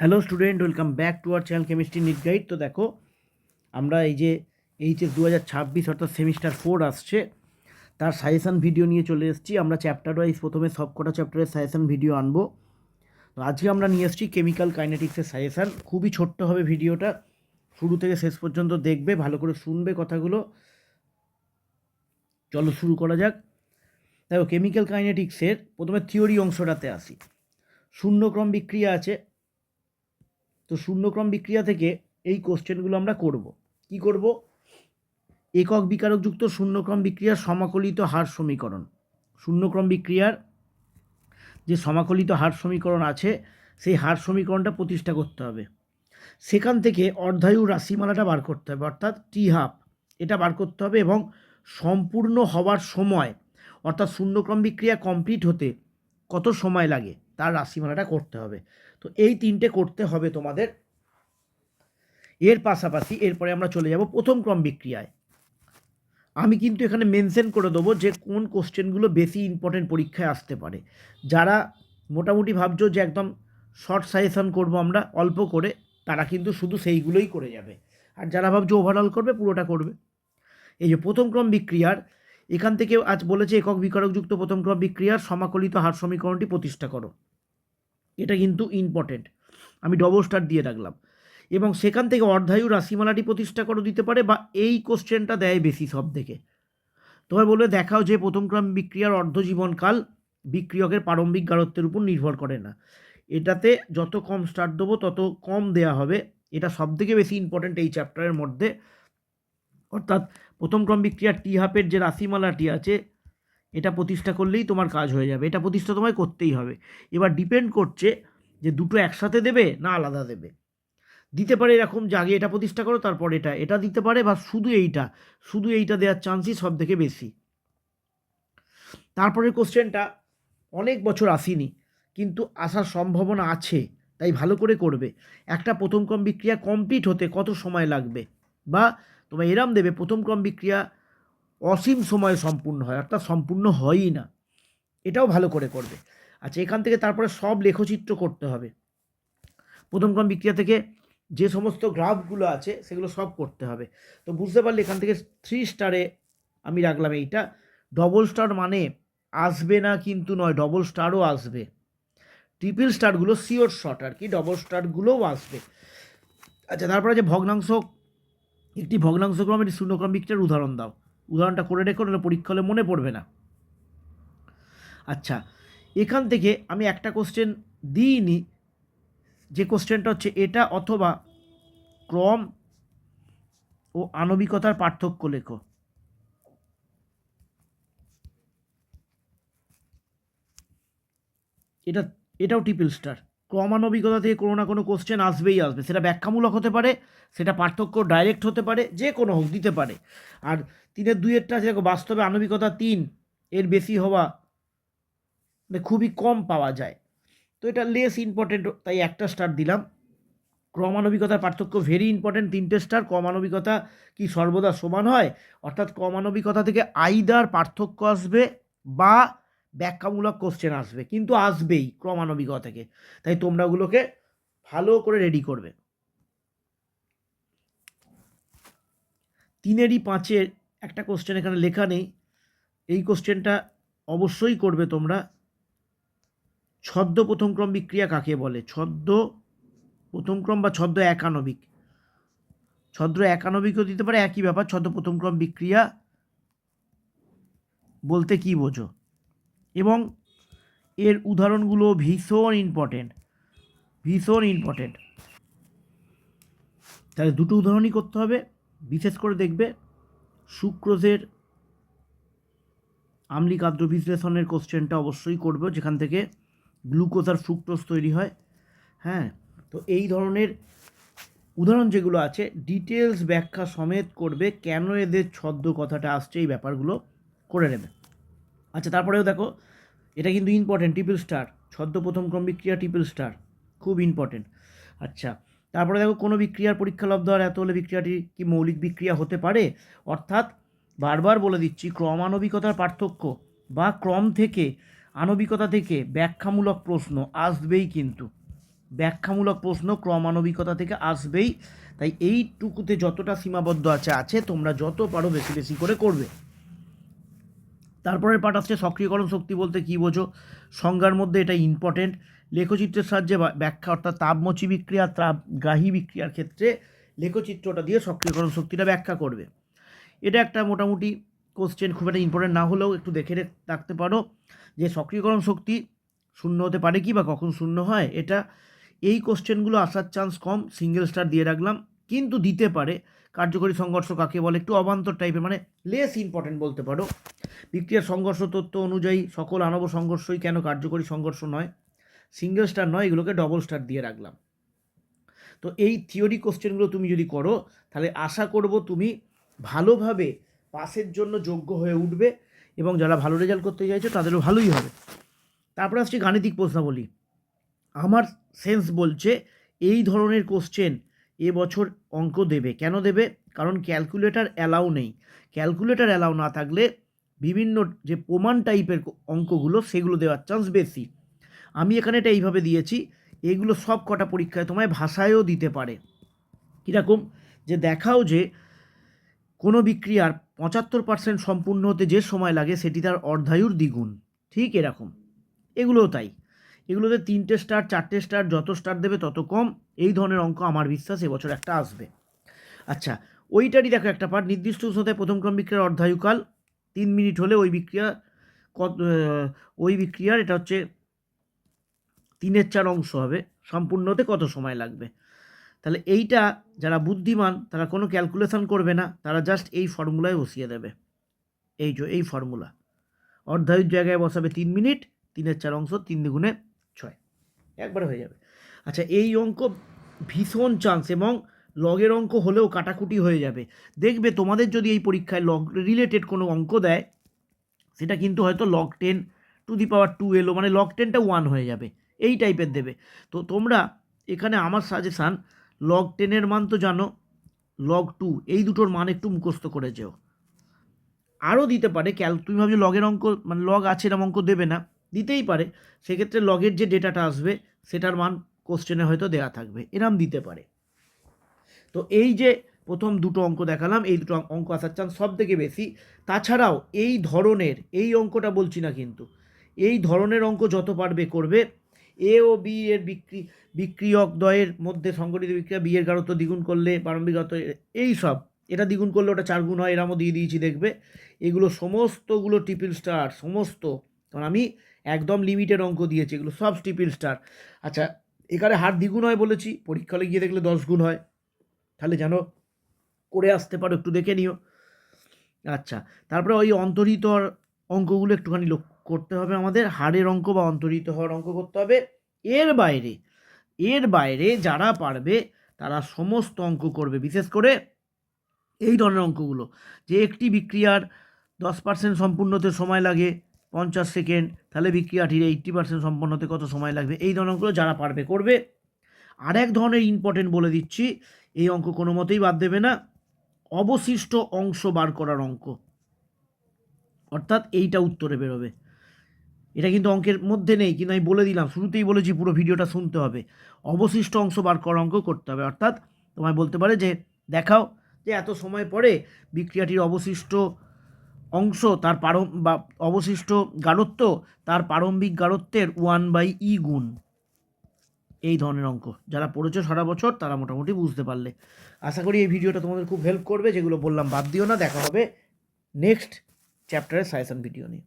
Hello student, welcome back to our channel chemistry NEET guide. তো দেখো, আমরা এই যে এইচএস দু হাজার ছাব্বিশ অর্থাৎ সেমিস্টার ফোর আসছে, তার সাজেশান ভিডিও নিয়ে চলে এসেছি। আমরা চ্যাপ্টার ওয়াইজ প্রথমে সবকটা চ্যাপ্টারের সাজেশান ভিডিও আনব। তো আজকে আমরা নিয়ে এসেছি কেমিক্যাল কাইনেটিক্সের সাজেশান। খুবই ছোট্ট হবে ভিডিওটা, শুরু থেকে শেষ পর্যন্ত দেখবে, ভালো করে শুনবে কথাগুলো। চলো শুরু করা যাক। দেখো, কেমিক্যাল কাইনেটিক্সের প্রথমে থিওরি অংশটাতে আসি। শূন্যক্রম বিক্রিয়া আছে তো শূন্যক্রম বিক্রিয়া থেকে এই কোশ্চেনগুলো আমরা করব। কি করব? একক বিকারকযুক্ত শূন্যক্রম বিক্রিয়ার সমাকলিত হার সমীকরণ। শূন্যক্রম বিক্রিয়ার যে সমাকলিত হার সমীকরণ আছে, সেই হার সমীকরণটা প্রতিষ্ঠা করতে হবে। সেখান থেকে অর্ধায়ু রাশিমালাটা বার করতে হবে, অর্থাৎ টি হাফ এটা বার করতে হবে এবং সম্পূর্ণ হওয়ার সময়, অর্থাৎ শূন্যক্রম বিক্রিয়া কমপ্লিট হতে কত সময় লাগে, তার রাশিমালাটা করতে হবে। তো এই তিনটে করতে হবে তোমাদের। এর পাশাপাশি এরপরে আমরা চলে যাব প্রথম ক্রম বিক্রিয়ায়। আমি কিন্তু এখানে মেনশন করে দেবো যে কোন কোশ্চেনগুলো বেশি ইম্পর্টেন্ট পরীক্ষায় আসতে পারে। যারা মোটামুটি ভাবছ যে একদম শর্ট সাজেশন করব আমরা, অল্প করে, তারা কিন্তু শুধু সেইগুলোই করে যাবে। আর যারা ভাবছ ওভারঅল করবে, পুরোটা করবে। এই যে প্রথম ক্রম বিক্রিয়ার, এখান থেকে আজ বলেছে একক বিকারকযুক্ত প্রথম ক্রম বিক্রিয়ার সমাকলিত হার সমীকরণটি প্রতিষ্ঠা করো। এটা কিন্তু ইম্পর্টেন্ট আমি ডবল স্টার দিয়ে রাখলাম। এবং সেখান থেকে অর্ধায়ু রাশিমালাটি প্রতিষ্ঠা করে দিতে পারে বা এই কোশ্চেনটা দেয় বেশি সব থেকে তোমার বলবে, দেখাও যে প্রথম ক্রম বিক্রিয়ার অর্ধজীবনকাল বিক্রিয়কের প্রারম্ভিক গাঢ়ত্বের উপর নির্ভর করে না। এটাতে যত কম স্টার দেবো, তত কম দেয়া হবে। এটা সব থেকে বেশি ইম্পর্ট্যান্ট এই চ্যাপ্টারের মধ্যে। অর্থাৎ প্রথম ক্রম বিক্রিয়ার টি হাফের যে রাশিমালাটি আছে এটা প্রতিষ্ঠা করলেই তোমার কাজ হয়ে যাবে, এটা প্রতিষ্ঠা তোমায় করতেই হবে। এবার ডিপেন্ড করছে যে দুটো একসাথে দেবে না আলাদা দেবে। দিতে পারে এরকম যে আগে এটা প্রতিষ্ঠা করো, তারপর এটা এটা দিতে পারে বা শুধু এইটা শুধু এইটা দেওয়ার চান্সই সব থেকে বেশি। তারপরের কোশ্চেনটা অনেক বছর আসেনি, কিন্তু আসার সম্ভাবনা আছে, তাই ভালো করে করবে। একটা প্রথম ক্রম বিক্রিয়া কমপ্লিট হতে কত সময় লাগবে? বা তোমার এরাম দেবে, প্রথম ক্রম বিক্রিয়া অসীম সময়ে সম্পূর্ণ হয়, অর্থাৎ সম্পূর্ণ হয়ই না। এটাও ভালো করে করবে। আচ্ছা এখান থেকে তারপরে সব লেখচিত্র করতে হবে। প্রথম ক্রম বিক্রিয়া থেকে যে সমস্ত গ্রাফগুলো আছে, সেগুলো সব করতে হবে। তো বুঝতে পারলে এখান থেকে থ্রি স্টারে আমি রাখলাম এইটা। ডবল স্টার মানে আসবে না কিন্তু নয় ডবল স্টারও আসবে। ট্রিপল স্টারগুলো সিওর শট আর কি ডবল স্টারগুলোও আসবে। আচ্ছা তারপরে যে ভগ্নাংশ। একটি ভগ্নাংশক্রম একটি শূন্যক্রম বিক্রিয়ার উদাহরণ দাও। উদাহরণটা করে রেখো, নাহলে পরীক্ষা হলে মনে পড়বে না। আচ্ছা এখান থেকে আমি একটা কোশ্চেন দিইনি। যে কোশ্চেনটা হচ্ছে, এটা অথবা ক্রম ও আণবিকতার পার্থক্য লেখো। এটা, এটাও ট্রিপল স্টার। ক্রমানবিকতা থেকে কোনো না কোনো কোশ্চেন আসবেই আসবে। সেটা ব্যাখ্যামূলক হতে পারে, সেটা পার্থক্য ডাইরেক্ট হতে পারে, যে কোনো হোক, দিতে পারে। আর তিনের দুইয়েরটা যেরকম, বাস্তবে আণবিকতা তিন, এর বেশি হওয়া মানে খুবই কম পাওয়া যায়। তো এটা লেস ইম্পর্টেন্ট তাই একটা স্টার দিলাম। ক্রমানবিকতার পার্থক্য ভেরি ইম্পর্টেন্ট তিনটে স্টার ক্রমানবিকতা কি সর্বদা সমান হয়? অর্থাৎ ক্রমানবিকতা থেকে আইদার পার্থক্য আসবে বা ব্যাখ্যামূলক কোশ্চেন আসবে, কিন্তু আসবেই ক্রমানবিকতা থেকে। তাই তোমরা ওগুলোকে ভালো করে রেডি করবে। তিনেরই পাঁচের একটা কোশ্চেন এখানে লেখা নেই। এই কোশ্চেনটা অবশ্যই করবে তোমরা। ছদ্ম প্রথম ক্রম বিক্রিয়া কাকে বলে? ছদ্ম প্রথম ক্রম বা ছদ্ম একানবিক? ছদ্ম একানবিকও দিতে পারে, একই ব্যাপার। ছদ্ম প্রথম ক্রম বিক্রিয়া বলতে কি বোঝো? এবং এর উদাহরণগুলো ভীষণ ইম্পর্টেন্ট ভীষণ ইম্পর্টেন্ট তাহলে দুটো উদাহরণই করতে হবে, বিশেষ করে দেখবে সুক্রোজের আম্লিক আদ্র বিশ্লেষণের কোশ্চেনটা অবশ্যই করবে, যেখান থেকে গ্লুকোজ আর ফ্রুক্টোজ তৈরি হয়। হ্যাঁ তো এই ধরনের উদাহরণ যেগুলো আছে ডিটেলস ব্যাখ্যা সমেত করবে কেন এদের ছদ্ম কথাটা আসছে এই ব্যাপারগুলো করে নেবে। আচ্ছা তারপরেও দেখো, এটা কিন্তু ইম্পর্টেন্ট ট্রিপল স্টার ছদ্ম প্রথম ক্রম বিক্রিয়া ট্রিপল স্টার খুব ইম্পর্টেন্ট আচ্ছা তারপরে দেখো, কোনো বিক্রিয়ার পরীক্ষা লব্ধ আর এত হলে বিক্রিয়াটি কি মৌলিক বিক্রিয়া হতে পারে? অর্থাৎ, বারবার বলে দিচ্ছি, ক্রমানবিকতার পার্থক্য বা ক্রম থেকে, আণবিকতা থেকে ব্যাখ্যামূলক প্রশ্ন আসবেই কিন্তু। ব্যাখ্যামূলক প্রশ্ন ক্রমানবিকতা থেকে আসবেই, তাই এইটুকুতে যতটা সীমাবদ্ধ আছে আছে তোমরা যত পারো বেশি বেশি করে করবে। তারপরের পার্ট আসছে সক্রিয়করণ শক্তি বলতে কী বোঝো? সংজ্ঞার মধ্যে এটা ইম্পর্টেন্ট লেখচিত্রের সাহায্যে ব্যাখ্যা অর্থাৎ তাপমচি বিক্রিয়া, তাপগ্রাহী বিক্রিয়ার ক্ষেত্রে লেখচিত্রটা দিয়ে সক্রিয়করণ শক্তিটা ব্যাখ্যা করবে। এটা একটা মোটামুটি কোশ্চেন খুব একটা ইম্পর্টেন্ট না হলেও একটু দেখে রাখতে পারো যে সক্রিয়করণ শক্তি শূন্য হতে পারে কি বা কখন শূন্য হয় এটা। এই কোশ্চেনগুলো আসার চান্স কম সিঙ্গেল স্টার দিয়ে রাখলাম। কিন্তু দিতে পারে। কার্যকরী সংঘর্ষ কাকে বলে? একটু অবান্তর টাইপের মানে লেস ইম্পর্টেন্ট বলতে পারো। বিক্রিয়ার সংঘর্ষ তত্ত্ব অনুযায়ী সকল আণব সংঘর্ষই কেন কার্যকরী সংঘর্ষ নয়? সিঙ্গেল স্টার নয়, এগুলোকে ডবল স্টার দিয়ে রাখলাম। তো এই থিওরি কোশ্চেনগুলো তুমি যদি করো, তাহলে আশা করব তুমি ভালোভাবে পাসের জন্য যোগ্য হয়ে উঠবে এবং যারা ভালো রেজাল্ট করতে চাইছো, তাদেরও ভালোই হবে। তারপরে আসছে গাণিতিক প্রশ্নাবলী। আমার সেন্স বলছে এই ধরনের কোশ্চেন এবছর অঙ্ক দেবে। কেন দেবে? কারণ ক্যালকুলেটার অ্যালাউ নেই। ক্যালকুলেটর অ্যালাউ না থাকলে বিভিন্ন যে প্রমাণ টাইপের অঙ্কগুলো, সেগুলো দেওয়ার চান্স বেশি। আমি এখানে এটা এইভাবে দিয়েছি, এগুলো সব কটা পরীক্ষায় তোমায় ভাষায়ও দিতে পারে। কীরকম? যে দেখাও যে কোনো বিক্রিয়ার পঁচাত্তর পার্সেন্ট সম্পূর্ণ হতে যে সময় লাগে, সেটি তার অর্ধায়ুর দ্বিগুণ। ঠিক এরকম। এগুলোও তাই। এগুলোতে তিনটে স্টার চারটে স্টার যত স্টার দেবে তত কম। এই ধরনের অঙ্ক আমার বিশ্বাস এবছর একটা আসবে। আচ্ছা ওইটারই দেখো একটা পার্ট নির্দিষ্ট উষ্ণতায় প্রথম ক্রম বিক্রিয়ার অর্ধায়ুকাল তিন মিনিট হলে ওই বিক্রিয়া কত ওই বিক্রিয়ার এটা হচ্ছে তিনের চার অংশ হবে সম্পূর্ণ হতে কত সময় লাগবে? তাহলে এইটা যারা বুদ্ধিমান, তারা কোনো ক্যালকুলেশন করবে না, তারা জাস্ট এই ফর্মুলায় বসিয়ে দেবে। এই যে, এই ফর্মুলা অর্ধায়ুর জায়গায় বসাবে তিন মিনিট, তিনের চার অংশ তিন দুগুণে ছয়। একবারে হয়ে যাবে। আচ্ছা এই অঙ্ক ভীষণ চান্স এবং লগের অঙ্ক হলেও কাটাকুটি হয়ে যাবে। দেখবে তোমাদের যদি এই পরীক্ষায় লগ রিলেটেড কোনো অঙ্ক দেয়, সেটা কিন্তু হয়তো log ten to the power two এলো মানে লগ টেনটা ওয়ান হয়ে যাবে। এই টাইপের দেবে। তো তোমরা এখানে আমার সাজেশান লগ টেনের মান তো জানো লগ টু এই দুটোর মান একটু মুখস্থ করে যেও। আরও দিতে পারে ক্যাল তুমি ভাবছ লগের অঙ্ক মানে লগ আছে এরম অঙ্ক দেবে না, দিতেই পারে। সেক্ষেত্রে লগের যে ডেটাটা আসবে, সেটার মান কোশ্চেনে হয়তো দেওয়া থাকবে। এরম দিতে পারে। তো এই যে প্রথম দুটো অঙ্ক দেখালাম, এই দুটো অঙ্ক আসার চান্স সব থেকে বেশি। তাছাড়াও এই ধরনের, এই অঙ্কটা বলছি না কিন্তু, এই ধরনের অঙ্ক যত পারবে করবে, এ ও বি এর বিক্রি, বিক্রিয়ক দয়ের মধ্যে সংগঠিত বিক্রিয়া, বি এর দ্বিগুণ করলে প্রারম্ভিক গাঢ়ত্ব এই সব, এটা দ্বিগুণ করলে ওটা চার গুণ হয় এরামও দিয়ে দিয়েছি, দেখবে। এগুলো সমস্তগুলো ট্রিপল স্টার সমস্ত, কারণ আমি একদম লিমিটেড অঙ্ক দিয়েছি, এগুলো সব ট্রিপল স্টার আচ্ছা এখানে হার দ্বিগুণ হয় বলেছি পরীক্ষা হলে গিয়ে দেখলে দশ গুণ হয়। তাহলে যেন করে আসতে পারো, একটু দেখে নিও। আচ্ছা তারপরে ওই অন্তরিত অঙ্কগুলো একটুখানি লক্ষ্য করতে হবে আমাদের। হাড়ের অঙ্ক বা অন্তরিত হওয়ার অঙ্ক করতে হবে। এর বাইরে এর বাইরে যারা পারবে তারা সমস্ত অঙ্ক করবে, বিশেষ করে এই ধরনের অঙ্কগুলো। যে একটি বিক্রিয়ার দশ পার্সেন্ট সম্পূর্ণতে সময় লাগে পঞ্চাশ সেকেন্ড, তাহলে বিক্রিয়াটির এইট্টি পার্সেন্ট সম্পন্ন হতে কত সময় লাগবে? এই ধরনের অঙ্কগুলো যারা পারবে করবে। আর এক ধরনের ইম্পর্টেন্ট বলে দিচ্ছি এই অঙ্ক কোনো মতেই বাদ দেবে না। অবশিষ্ট অংশ বার করার অঙ্ক। অর্থাৎ এইটা উত্তরে বেরোবে। এটা কিন্তু অঙ্কের মধ্যে নেই, কিন্তু আমি বলে দিলাম, শুরুতেই বলেছি পুরো ভিডিওটা শুনতে হবে। অবশিষ্ট অংশ বার করার অঙ্ক করতে হবে। অর্থাৎ তোমায় বলতে পারে যে, দেখাও যে এত সময় পরে বিক্রিয়াটির অবশিষ্ট অংশ, তার পারম, বা অবশিষ্ট গাঢ়ত্ব, তার প্রারম্ভিক গাঢ়ত্বের ওয়ান বাই ই গুণ। এই ধরনের অঙ্ক। যারা পড়েছো সারা বছর, তারা মোটামুটি বুঝতে পারলে। আশা করি এই ভিডিওটা তোমাদের খুব হেল্প করবে, যেগুলো বললাম বাদ দিও না। দেখা হবে নেক্সট চ্যাপ্টারের সাজেশন ভিডিও নিয়ে।